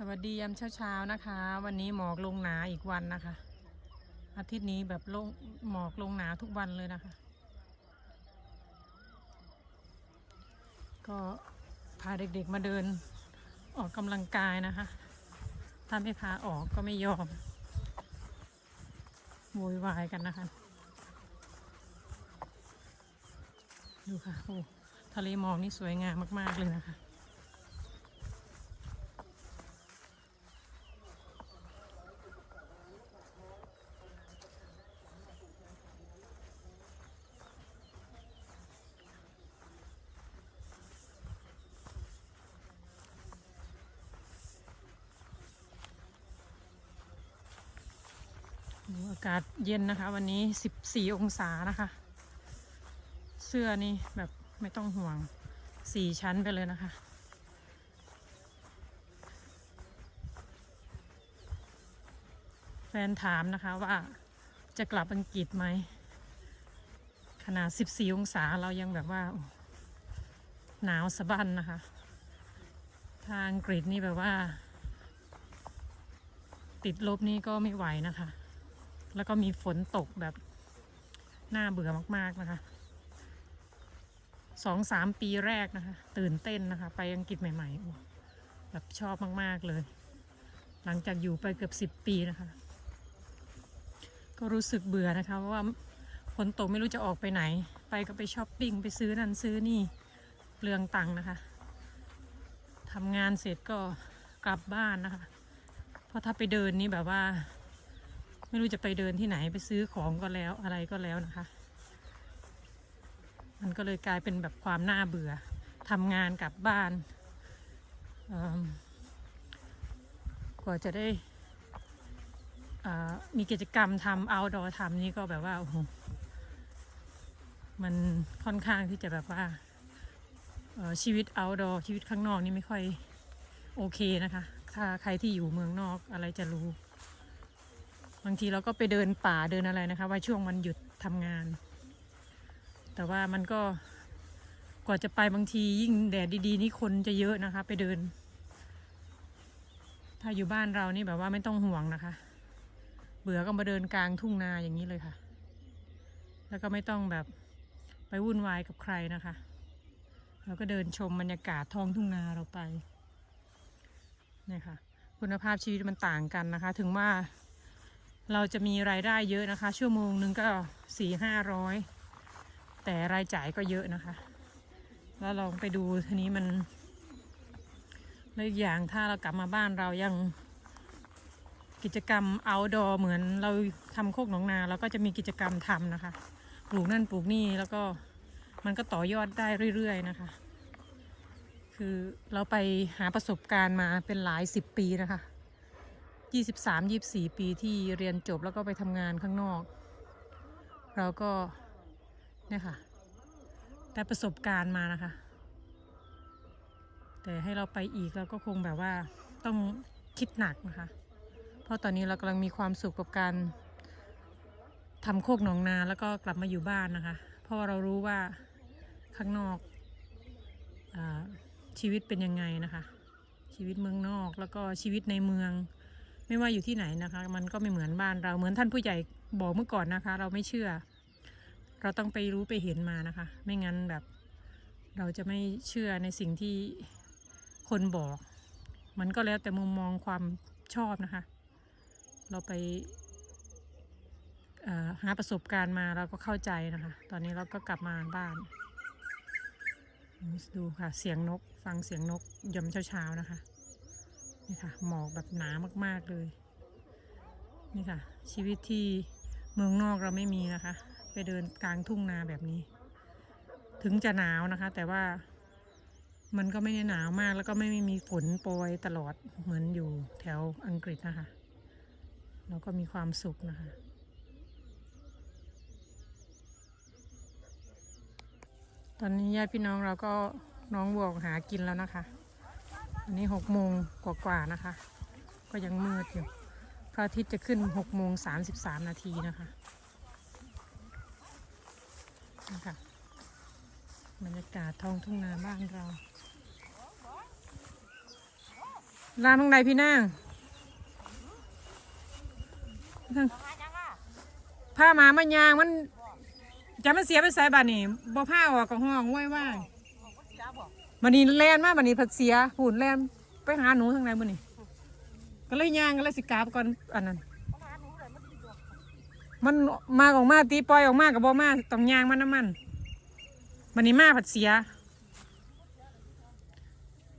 สวัสดียามเช้าๆนะคะ วันนี้หมอกลงหนาอีกวันนะคะ อาทิตย์นี้แบบลงหมอกลงหนาทุกวันเลยนะคะ ก็พาเด็กๆมาเดินออกกำลังกายนะคะ ถ้าไม่พาออกก็ไม่ยอมโวยวายกันนะคะ ดูค่ะโอ้ทะเลหมอกนี่สวยงามมากๆเลยนะคะากาศเย็นนะคะ วันนี้ 14 องศานะคะ เสื้อนี่แบบไม่ต้องห่วงสี่ชั้นไปเลยนะคะ แฟนถามนะคะว่าจะกลับอังกฤษไหม ขนาด 14 องศาเรายังแบบว่า หนาวสะบั้นนะคะ ทางอังกฤษนี่แบบว่า ติดลบนี่ก็ไม่ไหวนะคะ แล้วก็มีฝนตกแบบน่าเบื่อมากๆนะคะสองสามปีแรกนะคะ ตื่นเต้นนะคะ ไปอังกฤษใหม่ๆแบบชอบมากๆเลย หลังจากอยู่ไปเกือบสิบปีนะคะ ก็รู้สึกเบื่อนะคะเพราะว่าฝนตกไม่รู้จะออกไปไหน ไปก็ไปช้อปปิ้งไปซื้อนั่นซื้อนี่เปลืองตังค์นะคะทำงานเสร็จก็กลับบ้านนะคะ เพราะถ้าไปเดินนี่แบบว่า ไม่รู้จะไปเดินที่ไหนไปซื้อของก็แล้วอะไรก็แล้วนะคะ มันก็เลยกลายเป็นแบบความน่าเบื่อทำงานกลับบ้านกว่าจะได้มีกิจกรรมทำ outdoor ทำนี่ก็แบบว่าโอ้โหมันค่อนข้างที่จะแบบว่าชีวิต outdoor ชีวิตข้างนอกนี่ไม่ค่อยโอเคนะคะ ถ้าใครที่อยู่เมืองนอกอะไรจะรู้ บางทีเราก็ไปเดินป่าเดินอะไรนะคะ ว่าช่วงวันหยุดทำงาน แต่ว่ามันก็กว่าจะไปบางทียิ่งแดดดีๆนี่คนจะเยอะนะคะ ไปเดิน ถ้าอยู่บ้านเรานี่แบบว่าไม่ต้องห่วงนะคะ เบื่อก็มาเดินกลางทุ่งนาอย่างนี้เลยค่ะ แล้วก็ไม่ต้องแบบไปวุ่นวายกับใครนะคะเราก็เดินชมบรรยากาศท้องทุ่งนาเราไปเนี่ยค่ะ คุณภาพชีวิตมันต่างกันนะคะ ถึงว่า เราจะมีรายได้เยอะนะคะ ชั่วโมงหนึ่งก็สี่ห้าร้อยแต่รายจ่ายก็เยอะนะคะ แล้วลองไปดูทีนี้มันแล้วอีกอย่างถ้าเรากลับมาบ้านเรายังกิจกรรม outdoor เหมือนเราทำโคกหนองนาเราก็จะมีกิจกรรมทำนะคะ ปลูกนั่นปลูกนี่แล้วก็มันก็ต่อยอดได้เรื่อยๆนะคะ คือเราไปหาประสบการณ์มาเป็นหลายสิบปีนะคะ ยี่สิบสามยี่สี่ปีที่เรียนจบแล้วก็ไปทำงานข้างนอก เราก็เนี่ยค่ะได้ประสบการณ์มานะคะ แต่ให้เราไปอีกเราก็คงแบบว่าต้องคิดหนักนะคะ เพราะตอนนี้เรากำลังมีความสุขกับการทำโคกหนองนาแล้วก็กลับมาอยู่บ้านนะคะ เพราะว่าเรารู้ว่าข้างนอกอชีวิตเป็นยังไงนะคะ ชีวิตเมืองนอกแล้วก็ชีวิตในเมือง ไม่ว่าอยู่ที่ไหนนะคะ มันก็ไม่เหมือนบ้านเราเหมือนท่านผู้ใหญ่บอกเมื่อก่อนนะคะ เราไม่เชื่อ เราต้องไปรู้ไปเห็นมานะคะ ไม่งั้นแบบเราจะไม่เชื่อในสิ่งที่คนบอก มันก็แล้วแต่มุมมองความชอบนะคะ เราไปหาประสบการณ์มาเราก็เข้าใจนะคะ ตอนนี้เราก็กลับมาบ้าน ดูค่ะ เสียงนก ฟังเสียงนกยามเช้าๆนะคะ นี่ค่ะ หมอกแบบหนามาก ๆ เลย นี่ค่ะ ชีวิตที่เมืองนอกเราไม่มีนะคะ ไปเดินกลางทุ่งนาแบบนี้ ถึงจะหนาวนะคะ แต่ว่ามันก็ไม่ได้หนาวมากแล้วก็ไม่มีฝนโปรยตลอดเหมือนอยู่แถวอังกฤษนะคะเราก็มีความสุขนะคะตอนนี้ญาติพี่น้องเราก็น้องบวกหากินแล้วนะคะ อันนี้หกโมงกว่าๆนะคะ ก็ยังมืดอยู่ พระอาทิตย์จะขึ้นหกโมงสามสิบสามนาทีนะคะนะคะบรรยากาศท้องทุ่งนาบ้านเรารามทางใดพี่นางทางผ้ามามันยางมันจะมันเสียไปสายบานนี่บ่ผ้าออกกับห้องไว้ว่า บันนี้แลนมาบันนี้ผัดเสียผูนแลนไปหาหนูทางไหนบันนี้ก็เลยยางก็เลยสิกาบก่อนอันนั้น มันมาออกมาตีปล่อยออกมากับบ่มาต้องยางมันน้ำมันบันนี้มาผัดเสีย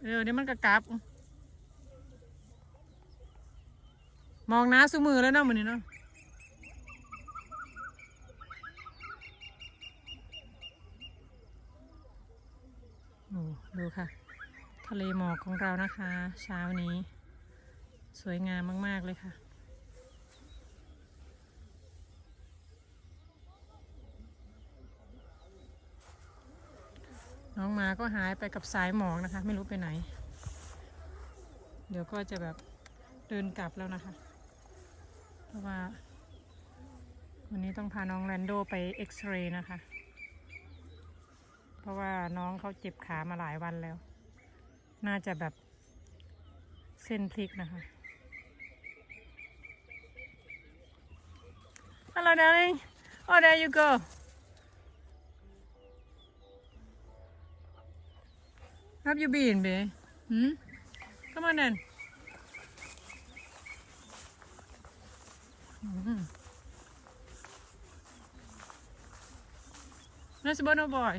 เออเดี๋ยวมันก็กลับ มองน้าสมือแล้วเนาะมันนี่เนาะ ดูค่ะ ทะเลหมอกของเรานะคะ เช้านี้ สวยงามมาก ๆ เลยค่ะ น้องมาก็หายไปกับสายหมอกนะคะ ไม่รู้ไปไหน เดี๋ยวก็จะแบบเดินกลับแล้วนะคะ เพราะว่า วันนี้ต้องพาน้องแลนโดไปเอ็กซเรย์นะคะ ราะว่าน้องเขาเจ็บขามาหลายวันแล้ว น่าจะแบบเส้นพลิกนะคะ Hello darling Oh there you go Have you been babe Hmm Come on then Mm. Nice bono boy.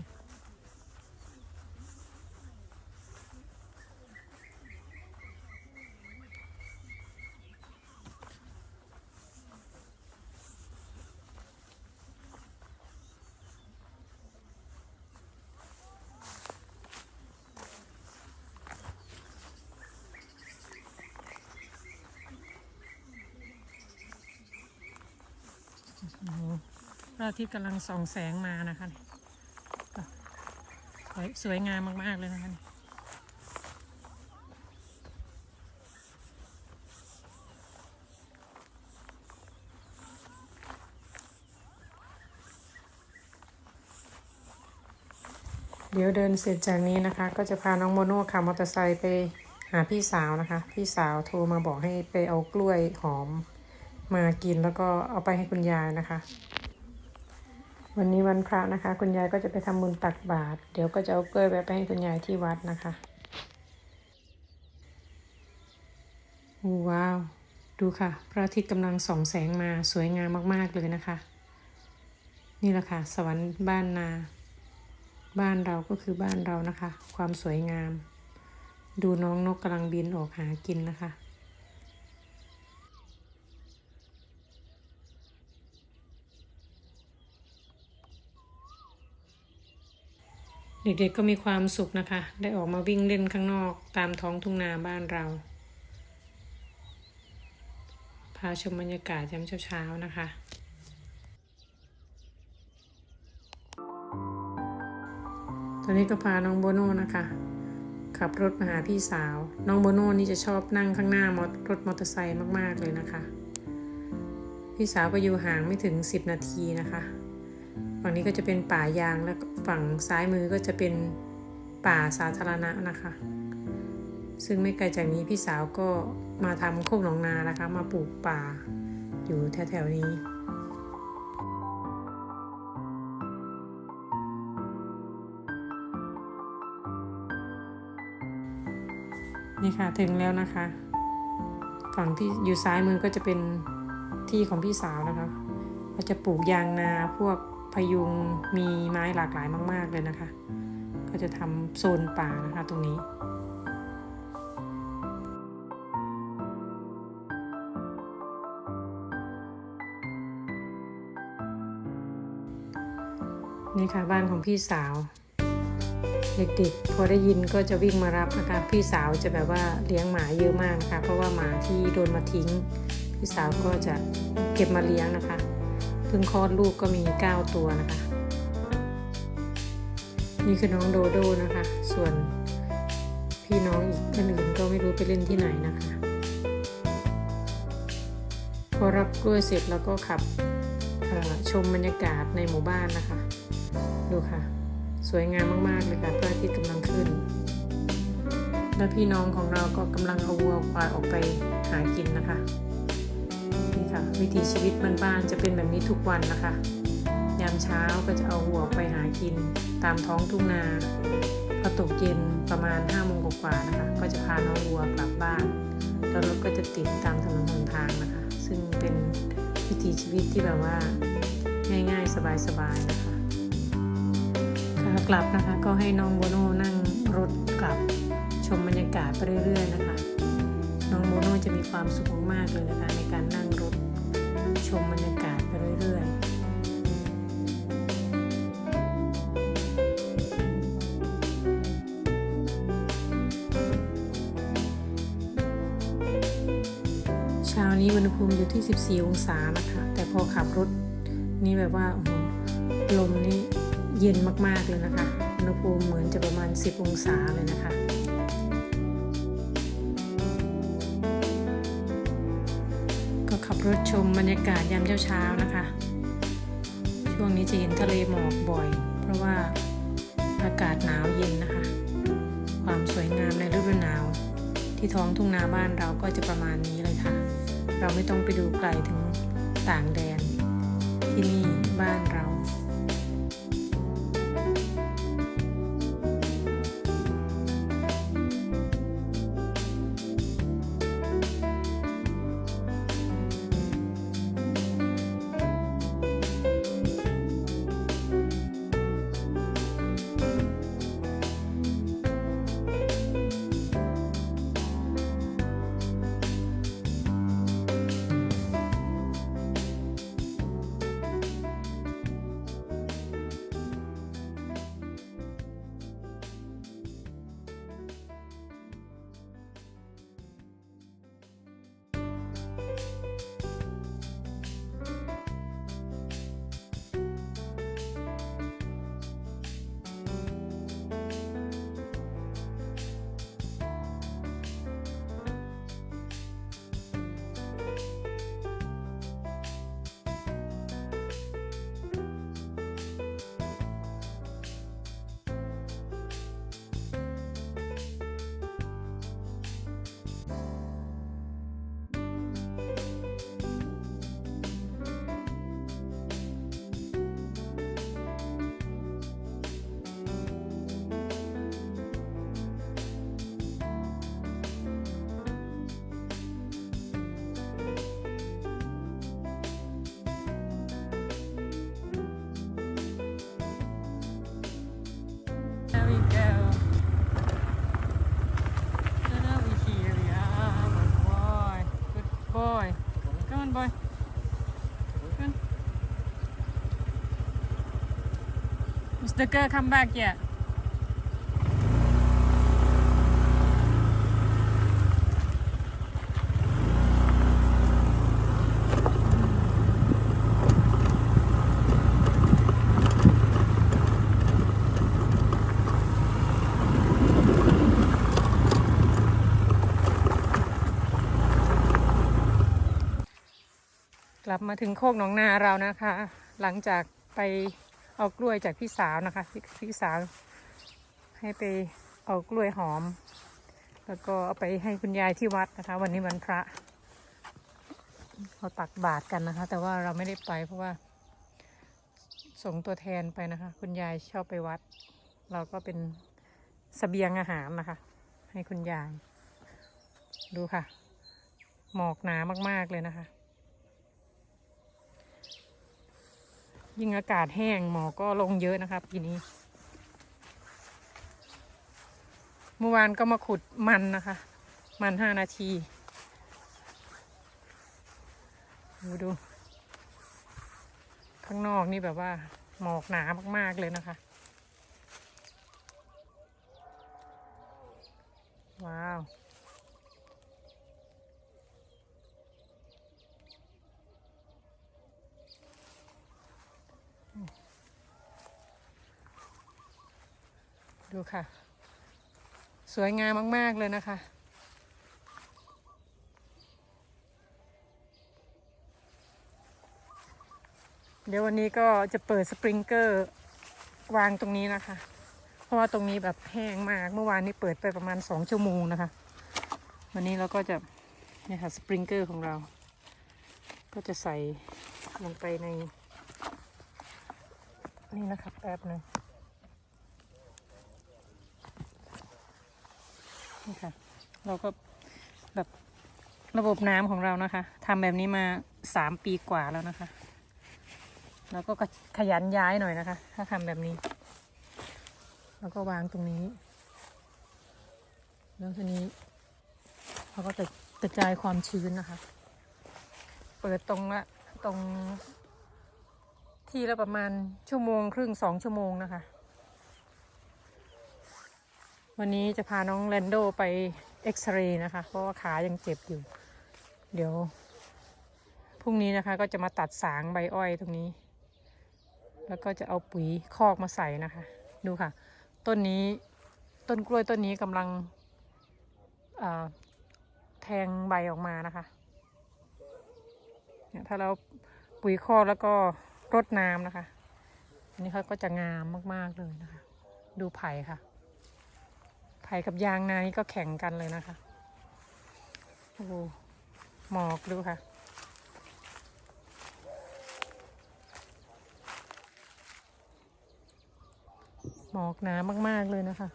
ระอาทิตย์กำลังส่องแสงมานะคะสวยสวยงามมาก ๆ เลยนะคะเดี๋ยวเดินเสร็จจากนี้นะคะ ก็จะพาน้องโมโน่ขับมอเตอร์ไซค์ไปหาพี่สาวนะคะ พี่สาวโทรมาบอกให้ไปเอากล้วยหอมมากินแล้วก็เอาไปให้คุณยายนะคะ วันนี้วันพระนะคะ คุณยายก็จะไปทำบุญตักบาตรเดี๋ยวก็จะเอากล้วยไปให้คุณยายที่วัดนะคะว้าว ดูค่ะ พระอาทิตย์กำลังส่องแสงมาสวยงามมาก ๆ เลยนะคะ นี่แหละค่ะ สวรรค์บ้านนา บ้านเราก็คือบ้านเรานะคะ ความสวยงาม ดูน้องนกกำลังบินออกหากินนะคะ เด็กๆก็มีความสุขนะคะ ได้ออกมาวิ่งเล่นข้างนอกตามท้องทุ่งนาบ้านเรา พาชมบรรยากาศยามเช้าๆนะคะตอนนี้ก็พาน้องโบโน่นะคะ ขับรถมาหาพี่สาว น้องโบโน่นี่จะชอบนั่งข้างหน้ามอรถมอเตอร์ไซค์มากๆเลยนะคะ พี่สาวก็อยู่ห่างไม่ถึง 10 นาทีนะคะ ฝั่งนี้ก็จะเป็นป่ายางแล้วฝั่งซ้ายมือก็จะเป็นป่าสาธารณะนะคะ ซึ่งไม่ไกลจากนี้พี่สาวก็มาทำโคกหนองนานะคะ มาปลูกป่าอยู่แถวๆนี้นี่ค่ะถึงแล้วนะคะ ฝั่งที่อยู่ซ้ายมือก็จะเป็นที่ของพี่สาวนะคะ ก็จะปลูกยางนาพวก พยุงมีไม้หลากหลายมาก ๆ เลยนะคะ ก็จะทำโซนป่านะคะตรงนี้นี่ค่ะบ้านของพี่สาว เด็กๆ พอได้ยินก็จะวิ่งมารับนะคะพี่สาวจะแบบว่าเลี้ยงหมาเยอะมากนะคะเพราะว่าหมาที่โดนมาทิ้ง พี่สาวก็จะเก็บมาเลี้ยงนะคะ เพิ่งคลอดลูกก็มี 9 ตัวนะคะ นี่คือน้องโดโดนะคะ ส่วนพี่น้องอีกคนอื่นก็ไม่รู้ไปเล่นที่ไหนนะคะ พอรับกล้วยเสร็จแล้วก็ขับชมบรรยากาศในหมู่บ้านนะคะ ดูค่ะ สวยงามมากๆเลยค่ะพระอาทิตย์กำลังขึ้น และพี่น้องของเราก็กำลังเอาวัวควายออกไปหากินนะคะ วิถีชีวิตบ้านๆจะเป็นแบบนี้ทุกวันนะคะ ยามเช้าก็จะเอาวัวไปหากินตามท้องทุ่งนาพอตกเย็นประมาณ5้าโมงกว่าๆนะคะ ก็จะพาน้องวัวกลับบ้าน แล้วรถก็จะติดตามถนนหนทางนะคะ ซึ่งเป็นวิถีชีวิตที่แบบว่าง่ายๆ สบายๆนะคะขากลับนะคะก็ให้น้องโบโน่นั่งรถกลับชมบรรยากาศไปเรื่อยๆนะคะ น้องโบโน่จะมีความสุขมากๆเลยนะคะในการนั่ง ชมบรรยากาศไปเรื่อยๆเช้านี้อุณหภูมิอยู่ที่ 14 องศานะคะ แต่พอขับรถนี่แบบว่าลมนี่เย็นมากๆเลยนะคะ อุณหภูมิเหมือนจะประมาณ 10 องศาเลยนะคะ รถชมบรรยากาศยามเช้าๆนะคะ ช่วงนี้จะเห็นทะเลหมอกบ่อย เพราะว่าอากาศหนาวเย็นนะคะ ความสวยงามในฤดูหนาว ที่ท้องทุ่งนาบ้านเราก็จะประมาณนี้เลยค่ะ เราไม่ต้องไปดูไกลถึงต่างแดน ที่นี่บ้านเรา Come on, boy. Come on. Mr. Kerr, come back yet?. มาถึงโคกหนองนาเรานะคะ หลังจากไปเอากล้วยจากพี่สาวนะคะพี่พี่สาว ให้ไปเอากล้วยหอม แล้วก็เอาไปให้คุณยายที่วัดนะคะ วันนี้วันพระเขาตักบาตรกันนะคะ แต่ว่าเราไม่ได้ไปเพราะว่าส่งตัวแทนไปนะคะ คุณยายชอบไปวัด เราก็เป็นสเสบียงอาหารนะคะ ให้คุณยาย ดูค่ะ หมอกหนามาก ๆ เลยนะคะ ยิ่งอากาศแห้งหมอกก็ลงเยอะนะครับปีนี้ เมื่อวานก็มาขุดมันนะคะ มันห้านาที ดูดู ข้างนอกนี่แบบว่า หมอกหนามาก ๆ เลยนะคะ ว้าว ดูค่ะ สวยงามมาก ๆ เลยนะคะ เดี๋ยววันนี้ก็จะเปิดสปริงเกอร์วางตรงนี้นะคะ เพราะว่าตรงนี้แบบแห้งมาก เมื่อวานนี้เปิดไปประมาณสองชั่วโมงนะคะ วันนี้เราก็จะเนี่ยค่ะสปริงเกอร์ของเรา ก็จะใส่ลงไปใน นี่นะคะแป๊บหนึงนี่ค่ะ เราก็แบบระบบน้ำของเรานะคะทำแบบนี้มาสามปีกว่าแล้วนะคะ แล้วก็ขยันย้ายหน่อยนะคะ ถ้าทำแบบนี้ แล้วก็วางตรงนี้ แล้วทีนี้เราก็จะกระจายความชื้นนะคะ เปิดตรงละตรง ทีละประมาณชั่วโมงครึ่งสองชั่วโมงนะคะ วันนี้จะพาน้องแลนโดไป เอ็กซเรย์นะคะ เพราะว่าขายังเจ็บอยู่ เดี๋ยวพรุ่งนี้นะคะก็จะมาตัดสางใบอ้อยตรงนี้ แล้วก็จะเอาปุ๋ยคอกมาใส่นะคะ ดูค่ะ ต้นนี้ต้นกล้วยต้นนี้กำลังแทงใบออกมานะคะเนี่ยถ้าเราปุ๋ยคอกแล้วก็รดน้ำนะคะ อันนี้เขาก็จะงามมากๆเลยนะคะ ดูไผ่ค่ะ ผ่กับยางนานี่ก็แข่งกันเลยนะคะ โอ้โหหมอกดูค่ะ หมอกหนามากๆเลยนะคะ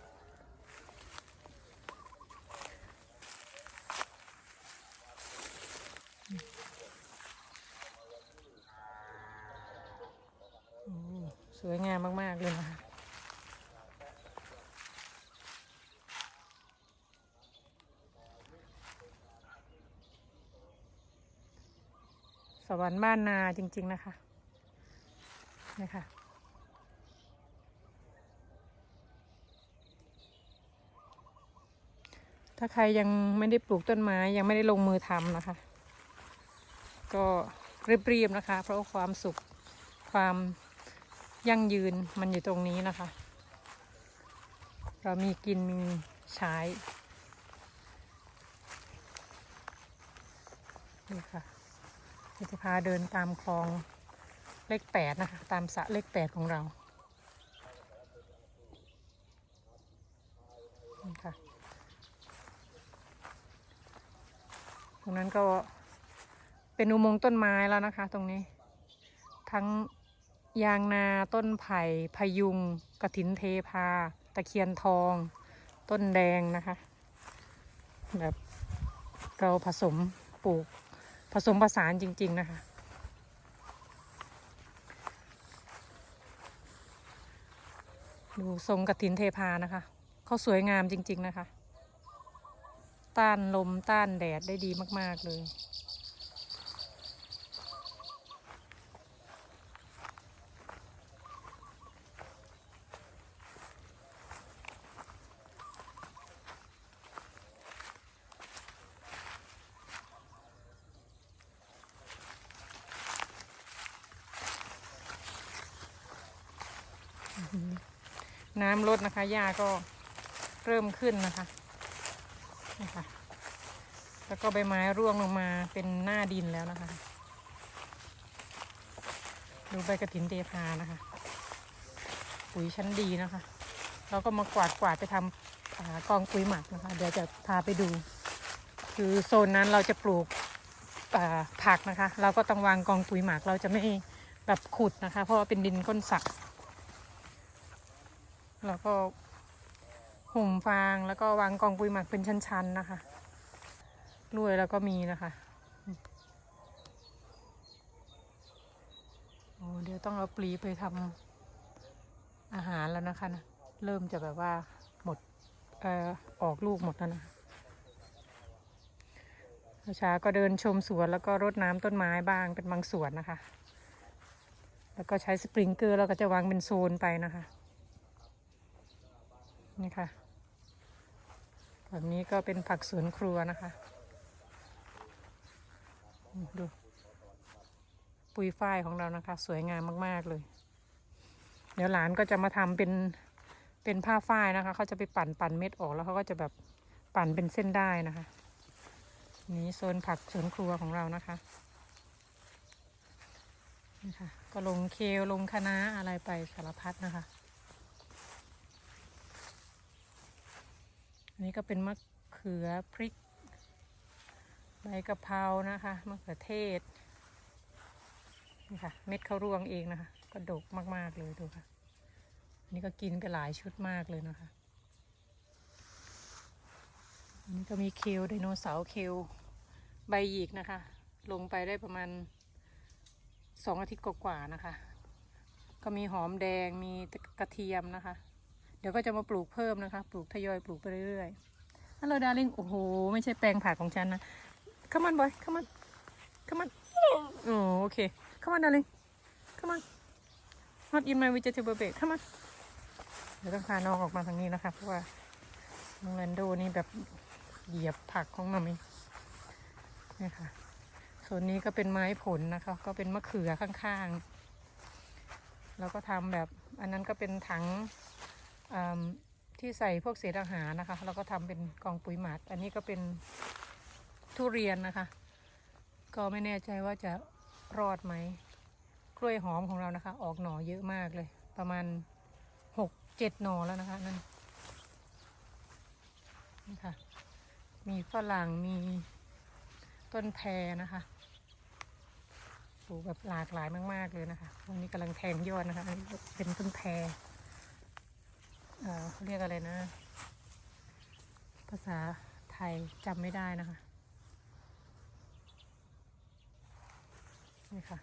โอ้สวยงามมาก ๆ เลยนะคะ สวรรค์บ้านนาจริง ๆนะคะนี่ค่ะถ้าใครยังไม่ได้ปลูกต้นไม้ยังไม่ได้ลงมือทำนะคะ ก็รีบๆนะคะ เพราะความสุขความยั่งยืนมันอยู่ตรงนี้นะคะ เรามีกินมีใช้นี่ค่ะ จะพาเดินตามคลองเลขแปดนะคะ ตามสระเลขแปดของเรานี่ค่ะตรงนั้นก็เป็นอุโมงค์ต้นไม้แล้วนะคะ ตรงนี้ ทั้งยางนาต้นไผ่พยุงกระถินเทพา ตะเคียนทอง ต้นแดงนะคะ แบบเราผสมปลูก ผสมผสานจริง ๆ นะคะ ดูทรงกระถินเทพานะคะ เขาสวยงามจริง ๆ นะคะ ต้านลมต้านแดดได้ดีมาก ๆ เลย น้ำลดนะคะ หญ้าก็เริ่มขึ้นนะคะนี่ค่ะแล้วก็ใบไม้ร่วงลงมาเป็นหน้าดินแล้วนะคะ ดูใบกระถินเทพานะคะ ปุ๋ยชั้นดีนะคะ เราก็มากวาดกวาดไปทำอ่ากองปุ๋ยหมักนะคะ เดี๋ยวจะพาไปดู คือโซนนั้นเราจะปลูกอ่าผักนะคะ เราก็ต้องวางกองปุ๋ยหมักเราจะไม่แบบขุดนะคะ เพราะว่าเป็นดินก้นสระ แล้วก็ห่มฟางแล้วก็วางกองปุ๋ยหมักเป็นชั้นๆนะคะรวยแล้วก็มีนะคะโอ้เดี๋ยวต้องเอาปลีไปทำอาหารแล้วนะคะนะเริ่มจะแบบว่าหมดเอ่อออกลูกหมดแล้วนะเช้าก็เดินชมสวนแล้วก็รดน้ำต้นไม้บ้างเป็นบางส่วนนะคะ แล้วก็ใช้สปริงเกอร์แล้วก็จะวางเป็นโซนไปนะคะ นี่ค่ะ แบบนี้ก็เป็นผักสวนครัวนะคะ ดู ปุยฝ้ายของเรานะคะ สวยงามมาก ๆ เลย เดี๋ยวหลานก็จะมาทำเป็นเป็นผ้าฝ้ายนะคะ เขาจะไปปั่นปั่นเม็ดออกแล้วเขาก็จะแบบปั่นเป็นเส้นได้นะคะ นี่โซนผักสวนครัวของเรานะคะนี่ค่ะก็ลงเคลลงคะน้าอะไรไปสารพัดนะคะ อันนี้ก็เป็นมะเขือพริก ใบกะเพรานะคะมะเขือเทศนี่ค่ะ เม็ดเขารวงเองนะคะ ก็ดกมากๆเลยดูค่ะ อันนี้ก็กินกันหลายชุดมากเลยนะคะ อันนี้ก็มีเคลไดโนเสาร์เคลใบหยิกนะคะ ลงไปได้ประมาณสองอาทิตย์กว่าๆนะคะ ก็มีหอมแดงมีกระเทียมนะคะ ดี๋ยวก็จะมาปลูกเพิ่มนะคะ ปลูกทยอยปลูกไปเรื่อยๆฮัลโหลดาริงโอ้โห ไม่ใช่แปลงผักของฉันนะ come on boy come on come on โอ้โอเค come on darling come on not in my vegetable bed come on เดี๋ยวต้องพาน้องออกมาทางนี้นะคะ เพราะว่าน้องแลนโดนี่แบบเหยียบผักของมันเองนี่ค่ะส่วนนี้ก็เป็นไม้ผลนะคะ ก็เป็นมะเขือข้างๆ แล้วก็ทำแบบ อันนั้นก็เป็นถัง ที่ใส่พวกเศษอาหารนะคะ แล้วก็ทำเป็นกองปุ๋ยหมัก อันนี้ก็เป็นทุเรียนนะคะ ก็ไม่แน่ใจว่าจะรอดไหม กล้วยหอมของเรานะคะ ออกหน่อเยอะมากเลย ประมาณหกเจ็ดหน่อแล้วนะคะนั่นนี่ค่ะ มีฝรั่ง มีต้นแพรนะคะปลูกแบบหลากหลายมาก ๆ เลยนะคะวันนี้กำลังแทงยอดนะคะ เป็นต้นแพร เอ่อเขาเรียกอะไรนะ ภาษาไทยจำไม่ได้นะคะ นี่ค่ะ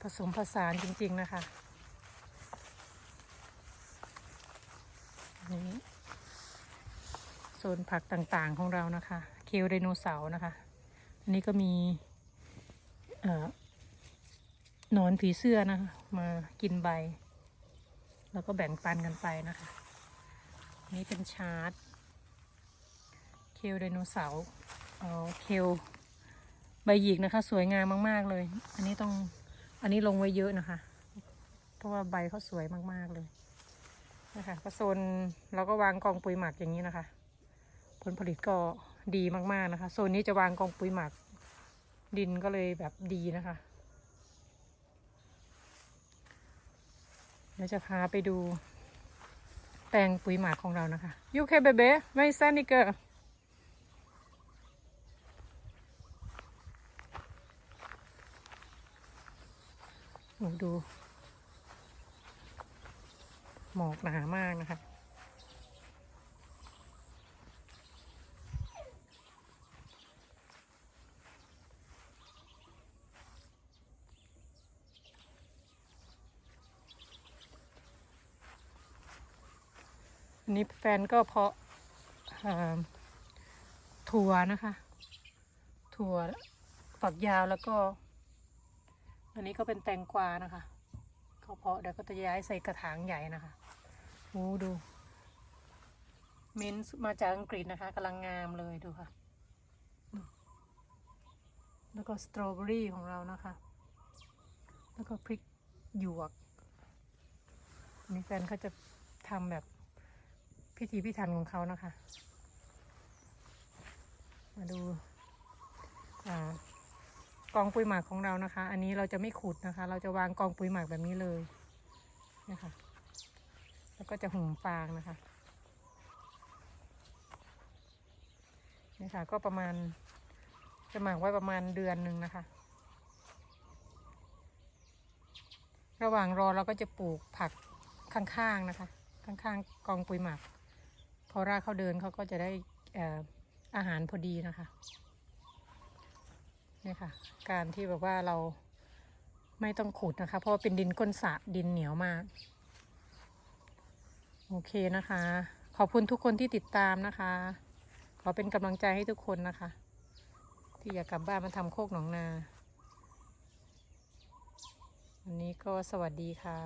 ผสมผสานจริง ๆ นะคะนี้โซนผักต่างๆของเรานะคะ เคลไดโนเสาร์นะคะ อันนี้ก็มีหนอนผีเสื้อนะคะมากินใบ แล้วก็แบ่งปันกันไปนะคะนนี้เป็นชาร์ตเคลไดโนเสาร์เอ่อเคลใบหยิกนะคะ สวยงามมากๆเลย อันนี้ต้องอันนี้ลงไว้เยอะนะคะ เพราะว่าใบเขาสวยมากๆเลยนะคะก็โซนเราก็วางกองปุ๋ยหมักอย่างนี้นะคะ ผลผลิตก็ดีมากๆนะคะ โซนนี้จะวางกองปุ๋ยหมักดินก็เลยแบบดีนะคะ ดี๋ยวจะพาไปดู แปลงปุ๋ยหมักของเรานะคะยูเคเบเบ้ไม่แซนิเกอร์โอ้ดูหมอกหนามากนะคะ นนี้แฟนก็เพาะถั่วนะคะ ถั่วฝักยาวแล้วก็ อันนี้ก็เป็นแตงกวานะคะเขาเพาะเดี๋ยวก็จะย้ายใส่กระถางใหญ่นะคะโอ้ดู มิ้นท์มาจากอังกฤษนะคะกำลังงามเลยดูค่ะ แล้วก็สตรอเบอรี่ของเรานะคะ แล้วก็พริกหยวกอันนี้แฟนเขาจะทำแบบ พิธีพิถันของเขานะคะ มาดูอกองปุ๋ยหมักของเรานะคะ อันนี้เราจะไม่ขุดนะคะ เราจะวางกองปุ๋ยหมักแบบนี้เลยนะคะ แล้วก็จะหุ่มฟางนะคะนี่ค่ะก็ประมาณจะหมักไว้ประมาณเดือนหนึ่งนะคะ ระหว่างรอเราก็จะปลูกผักข้างๆนะคะ ข้างๆกองปุ๋ยหมัก พอรากเขาเดินเขาก็จะได้ออาหารพอดีนะคะนี่ค่ะ การที่แบบว่าเราไม่ต้องขุดนะคะ เพราะว่าเป็นดินก้นสระดินเหนียวมาก โอเคนะคะ ขอบคุณทุกคนที่ติดตามนะคะ ขอเป็นกำลังใจให้ทุกคนนะคะ ที่อยากกลับบ้านมาทำโคกหนองนาวันนี้ก็สวัสดีค่ะ